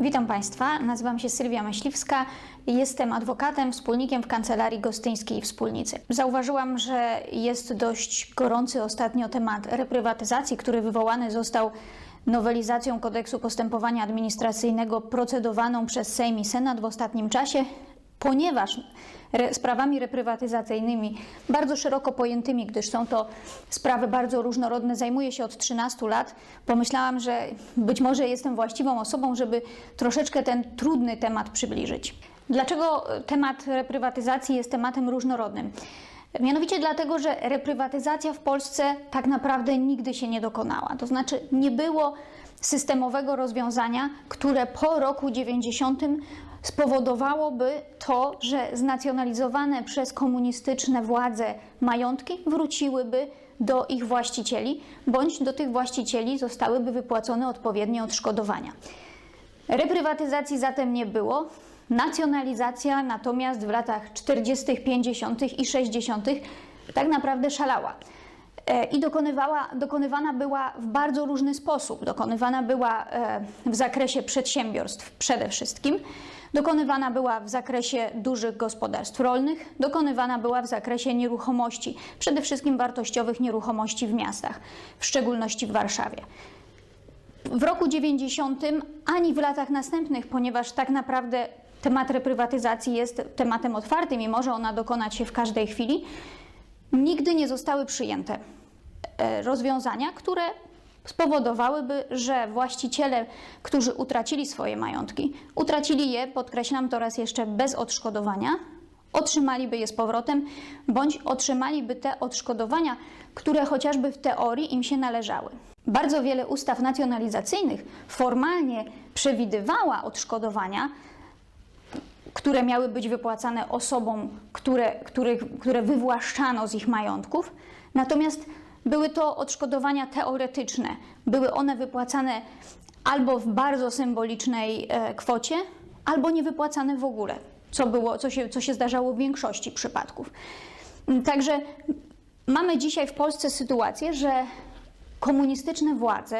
Witam Państwa, nazywam się Sylwia Myśliwska, jestem adwokatem, wspólnikiem w Kancelarii Gostyńskiej i Wspólnicy. Zauważyłam, że jest dość gorący ostatnio temat reprywatyzacji, który wywołany został nowelizacją kodeksu postępowania administracyjnego procedowaną przez Sejm i Senat w ostatnim czasie, ponieważ re, sprawami reprywatyzacyjnymi, bardzo szeroko pojętymi, gdyż są to sprawy bardzo różnorodne, zajmuję się od 13 lat, pomyślałam, że być może jestem właściwą osobą, żeby troszeczkę ten trudny temat przybliżyć. Dlaczego temat reprywatyzacji jest tematem różnorodnym? Mianowicie dlatego, że reprywatyzacja w Polsce tak naprawdę nigdy się nie dokonała. To znaczy nie było systemowego rozwiązania, które po roku 90 spowodowałoby to, że znacjonalizowane przez komunistyczne władze majątki wróciłyby do ich właścicieli, bądź do tych właścicieli zostałyby wypłacone odpowiednie odszkodowania. Reprywatyzacji zatem nie było. Nacjonalizacja natomiast w latach 40., 50. i 60. tak naprawdę szalała. E, I dokonywała, dokonywana była w bardzo różny sposób. Dokonywana była e, w zakresie przedsiębiorstw przede wszystkim, dokonywana była w zakresie dużych gospodarstw rolnych, dokonywana była w zakresie nieruchomości, przede wszystkim wartościowych nieruchomości w miastach, w szczególności w Warszawie. W roku 90 ani w latach następnych, ponieważ tak naprawdę temat reprywatyzacji jest tematem otwartym i może ona dokonać się w każdej chwili, nigdy nie zostały przyjęte rozwiązania, które spowodowałyby, że właściciele, którzy utracili swoje majątki, utracili je, podkreślam to raz jeszcze, bez odszkodowania, otrzymaliby je z powrotem, bądź otrzymaliby te odszkodowania, które chociażby w teorii im się należały. Bardzo wiele ustaw nacjonalizacyjnych formalnie przewidywała odszkodowania, które miały być wypłacane osobom, które, których, które wywłaszczano z ich majątków, natomiast były to odszkodowania teoretyczne. Były one wypłacane albo w bardzo symbolicznej e, kwocie, albo nie wypłacane w ogóle, co, było, co, się, co się zdarzało w większości przypadków. Także mamy dzisiaj w Polsce sytuację, że komunistyczne władze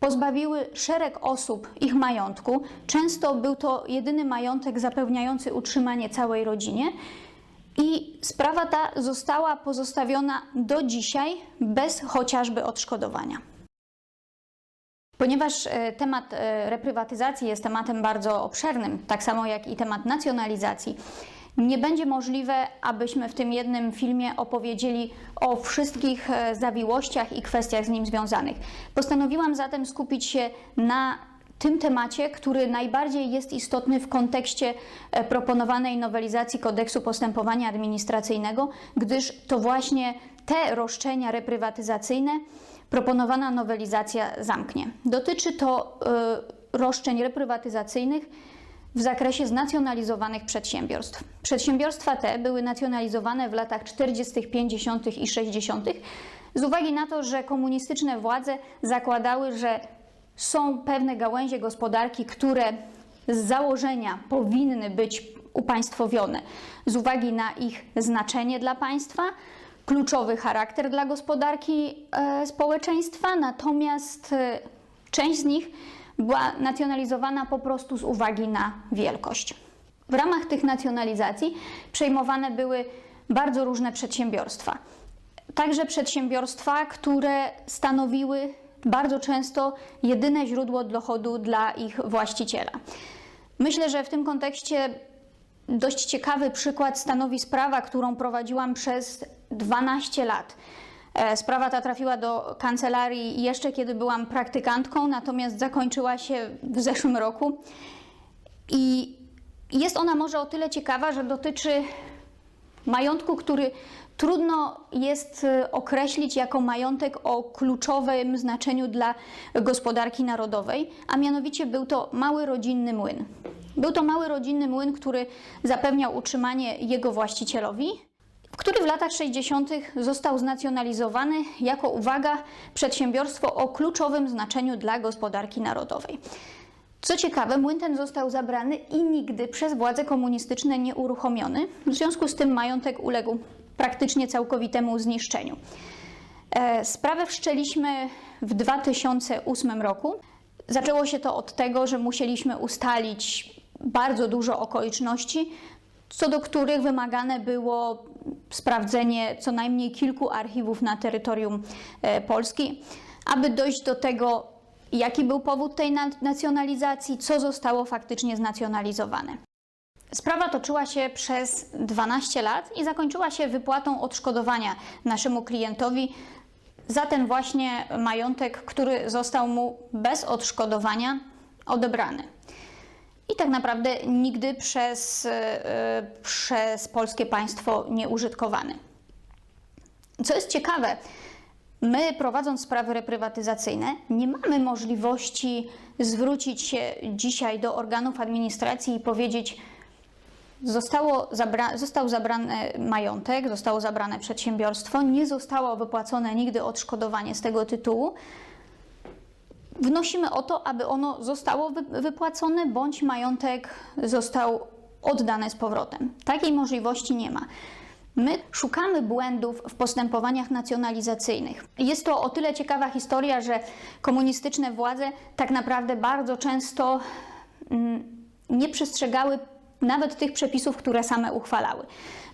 pozbawiły szereg osób ich majątku. Często był to jedyny majątek zapewniający utrzymanie całej rodzinie. I sprawa ta została pozostawiona do dzisiaj bez chociażby odszkodowania. Ponieważ e, temat e, reprywatyzacji jest tematem bardzo obszernym, tak samo jak i temat nacjonalizacji, nie będzie możliwe, abyśmy w tym jednym filmie opowiedzieli o wszystkich e, zawiłościach i kwestiach z nim związanych. Postanowiłam zatem skupić się na tym temacie, który najbardziej jest istotny w kontekście e, proponowanej nowelizacji kodeksu postępowania administracyjnego, gdyż to właśnie te roszczenia reprywatyzacyjne proponowana nowelizacja zamknie. Dotyczy to y, roszczeń reprywatyzacyjnych w zakresie znacjonalizowanych przedsiębiorstw. Przedsiębiorstwa te były nacjonalizowane w latach 40., 50. i 60. z uwagi na to, że komunistyczne władze zakładały, że są pewne gałęzie gospodarki, które z założenia powinny być upaństwowione z uwagi na ich znaczenie dla państwa, kluczowy charakter dla gospodarki e, społeczeństwa, natomiast e, część z nich była nacjonalizowana po prostu z uwagi na wielkość. W ramach tych nacjonalizacji przejmowane były bardzo różne przedsiębiorstwa. Także przedsiębiorstwa, które stanowiły bardzo często jedyne źródło dochodu dla ich właściciela. Myślę, że w tym kontekście dość ciekawy przykład stanowi sprawa, którą prowadziłam przez 12 lat. E, sprawa ta trafiła do kancelarii jeszcze kiedy byłam praktykantką, natomiast zakończyła się w zeszłym roku. I jest ona może o tyle ciekawa, że dotyczy majątku, który trudno jest e, określić jako majątek o kluczowym znaczeniu dla gospodarki narodowej, a mianowicie był to mały rodzinny młyn. Był to mały rodzinny młyn, który zapewniał utrzymanie jego właścicielowi który w latach 60. został znacjonalizowany jako, uwaga, przedsiębiorstwo o kluczowym znaczeniu dla gospodarki narodowej. Co ciekawe, młyn ten został zabrany i nigdy przez władze komunistyczne nie uruchomiony, w związku z tym majątek uległ praktycznie całkowitemu zniszczeniu. E, sprawę wszczęliśmy w 2008 roku. Zaczęło się to od tego, że musieliśmy ustalić bardzo dużo okoliczności, co do których wymagane było sprawdzenie co najmniej kilku archiwów na terytorium e, Polski, aby dojść do tego, jaki był powód tej na- nacjonalizacji, co zostało faktycznie znacjonalizowane. Sprawa toczyła się przez 12 lat i zakończyła się wypłatą odszkodowania naszemu klientowi za ten właśnie majątek, który został mu bez odszkodowania odebrany. I tak naprawdę nigdy przez, e, przez polskie państwo nie użytkowany. Co jest ciekawe, my prowadząc sprawy reprywatyzacyjne nie mamy możliwości zwrócić się dzisiaj do organów administracji i powiedzieć, Zostało zabra został zabrany majątek, zostało zabrane przedsiębiorstwo, nie zostało wypłacone nigdy odszkodowanie z tego tytułu. Wnosimy o to, aby ono zostało wy wypłacone, bądź majątek został oddany z powrotem. Takiej możliwości nie ma. My szukamy błędów w postępowaniach nacjonalizacyjnych. Jest to o tyle ciekawa historia, że komunistyczne władze tak naprawdę bardzo często mm, nie przestrzegały nawet tych przepisów, które same uchwalały.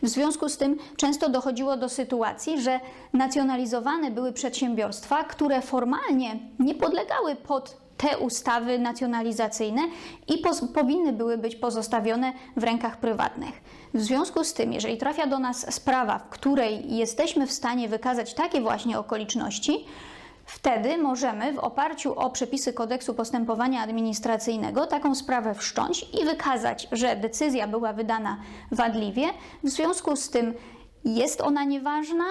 W związku z tym często dochodziło do sytuacji, że nacjonalizowane były przedsiębiorstwa, które formalnie nie podlegały pod te ustawy nacjonalizacyjne i powinny były być pozostawione w rękach prywatnych. W związku z tym, jeżeli trafia do nas sprawa, w której jesteśmy w stanie wykazać takie właśnie okoliczności, Wtedy możemy w oparciu o przepisy kodeksu postępowania administracyjnego taką sprawę wszcząć i wykazać, że decyzja była wydana wadliwie, w związku z tym jest ona nieważna,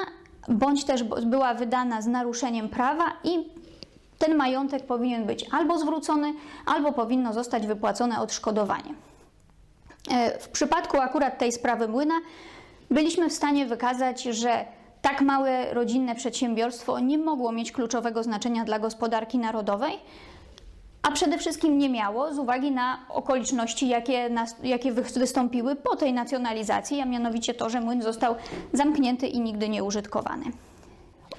bądź też była wydana z naruszeniem prawa i ten majątek powinien być albo zwrócony, albo powinno zostać wypłacone odszkodowanie. E, W przypadku akurat tej sprawy młyna byliśmy w stanie wykazać, że tak małe rodzinne przedsiębiorstwo nie mogło mieć kluczowego znaczenia dla gospodarki narodowej, a przede wszystkim nie miało z uwagi na okoliczności, jakie, nas, jakie wy- wystąpiły po tej nacjonalizacji, a mianowicie to, że młyn został zamknięty i nigdy nie użytkowany.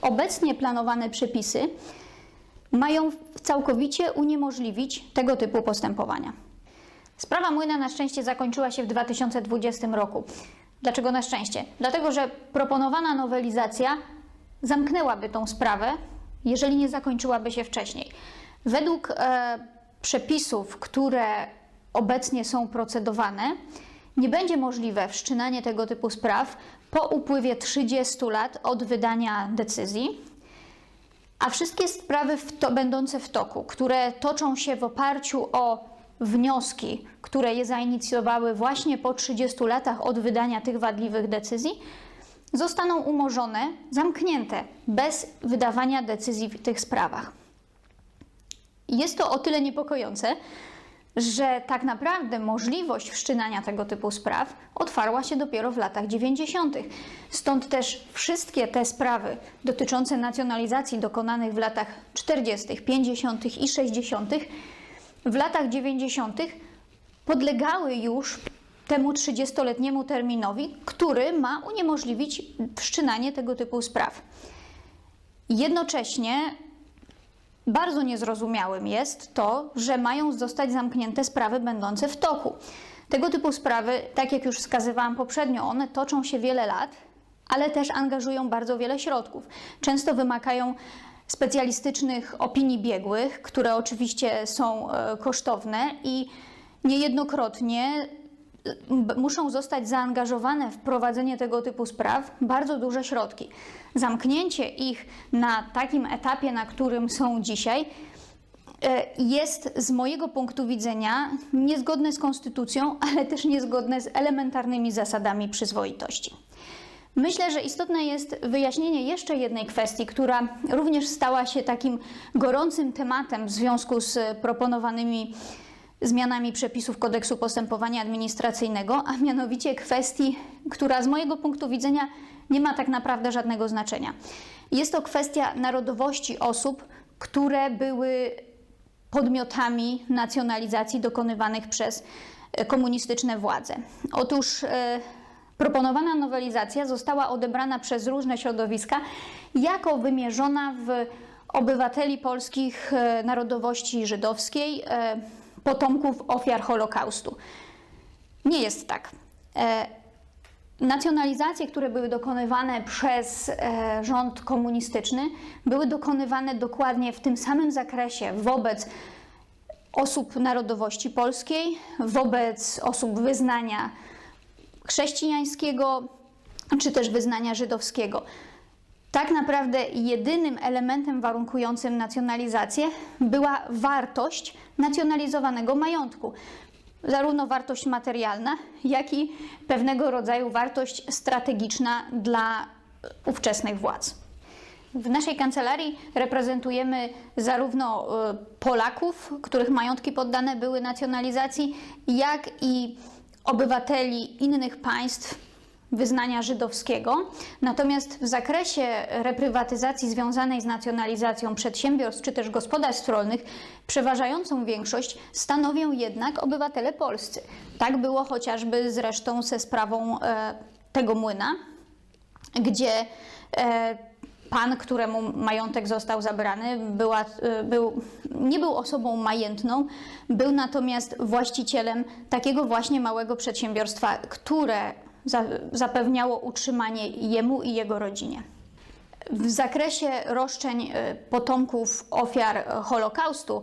Obecnie planowane przepisy mają całkowicie uniemożliwić tego typu postępowania. Sprawa młyna na szczęście zakończyła się w 2020 roku. Dlaczego na szczęście? Dlatego, że proponowana nowelizacja zamknęłaby tą sprawę, jeżeli nie zakończyłaby się wcześniej. Według e, przepisów, które obecnie są procedowane, nie będzie możliwe wszczynanie tego typu spraw po upływie 30 lat od wydania decyzji, a wszystkie sprawy w to, będące w toku, które toczą się w oparciu o wnioski, które je zainicjowały właśnie po 30 latach od wydania tych wadliwych decyzji, zostaną umorzone, zamknięte, bez wydawania decyzji w tych sprawach. Jest to o tyle niepokojące, że tak naprawdę możliwość wszczynania tego typu spraw otwarła się dopiero w latach 90. Stąd też wszystkie te sprawy dotyczące nacjonalizacji dokonanych w latach 40., 50. i 60. w latach 90. podlegały już temu 30-letniemu terminowi, który ma uniemożliwić wszczynanie tego typu spraw. Jednocześnie bardzo niezrozumiałym jest to, że mają zostać zamknięte sprawy będące w toku. Tego typu sprawy, tak jak już wskazywałam poprzednio, one toczą się wiele lat, ale też angażują bardzo wiele środków. Często wymagają specjalistycznych opinii biegłych, które oczywiście są e, kosztowne i niejednokrotnie b- muszą zostać zaangażowane w prowadzenie tego typu spraw bardzo duże środki. Zamknięcie ich na takim etapie, na którym są dzisiaj, e, jest z mojego punktu widzenia niezgodne z konstytucją, ale też niezgodne z elementarnymi zasadami przyzwoitości. Myślę, że istotne jest wyjaśnienie jeszcze jednej kwestii, która również stała się takim gorącym tematem w związku z proponowanymi zmianami przepisów kodeksu postępowania administracyjnego, a mianowicie kwestii, która z mojego punktu widzenia nie ma tak naprawdę żadnego znaczenia. Jest to kwestia narodowości osób, które były podmiotami nacjonalizacji dokonywanych przez komunistyczne władze. Otóż e, proponowana nowelizacja została odebrana przez różne środowiska jako wymierzona w obywateli polskich e, narodowości żydowskiej, e, potomków ofiar Holokaustu. Nie jest tak. E, Nacjonalizacje, które były dokonywane przez rząd komunistyczny, były dokonywane dokładnie w tym samym zakresie wobec osób narodowości polskiej, wobec osób wyznania chrześcijańskiego czy też wyznania żydowskiego. Tak naprawdę jedynym elementem warunkującym nacjonalizację była wartość nacjonalizowanego majątku. Zarówno wartość materialna, jak i pewnego rodzaju wartość strategiczna dla ówczesnych władz. W naszej kancelarii reprezentujemy zarówno e, Polaków, których majątki poddane były nacjonalizacji, jak i obywateli innych państw wyznania żydowskiego. Natomiast w zakresie reprywatyzacji związanej z nacjonalizacją przedsiębiorstw czy też gospodarstw rolnych przeważającą większość stanowią jednak obywatele polscy. Tak było chociażby zresztą ze sprawą e, tego młyna, gdzie e, pan, któremu majątek został zabrany, była, e, był, nie był osobą majętną, był natomiast właścicielem takiego właśnie małego przedsiębiorstwa, które za, zapewniało utrzymanie jemu i jego rodzinie. W zakresie roszczeń e, potomków ofiar Holokaustu,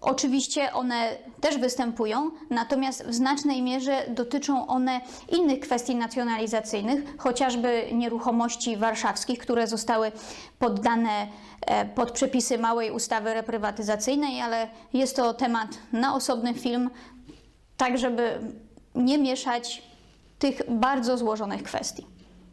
oczywiście one też występują, natomiast w znacznej mierze dotyczą one innych kwestii nacjonalizacyjnych, chociażby nieruchomości warszawskich, które zostały poddane e, pod przepisy małej ustawy reprywatyzacyjnej, ale jest to temat na osobny film, tak żeby nie mieszać tych bardzo złożonych kwestii.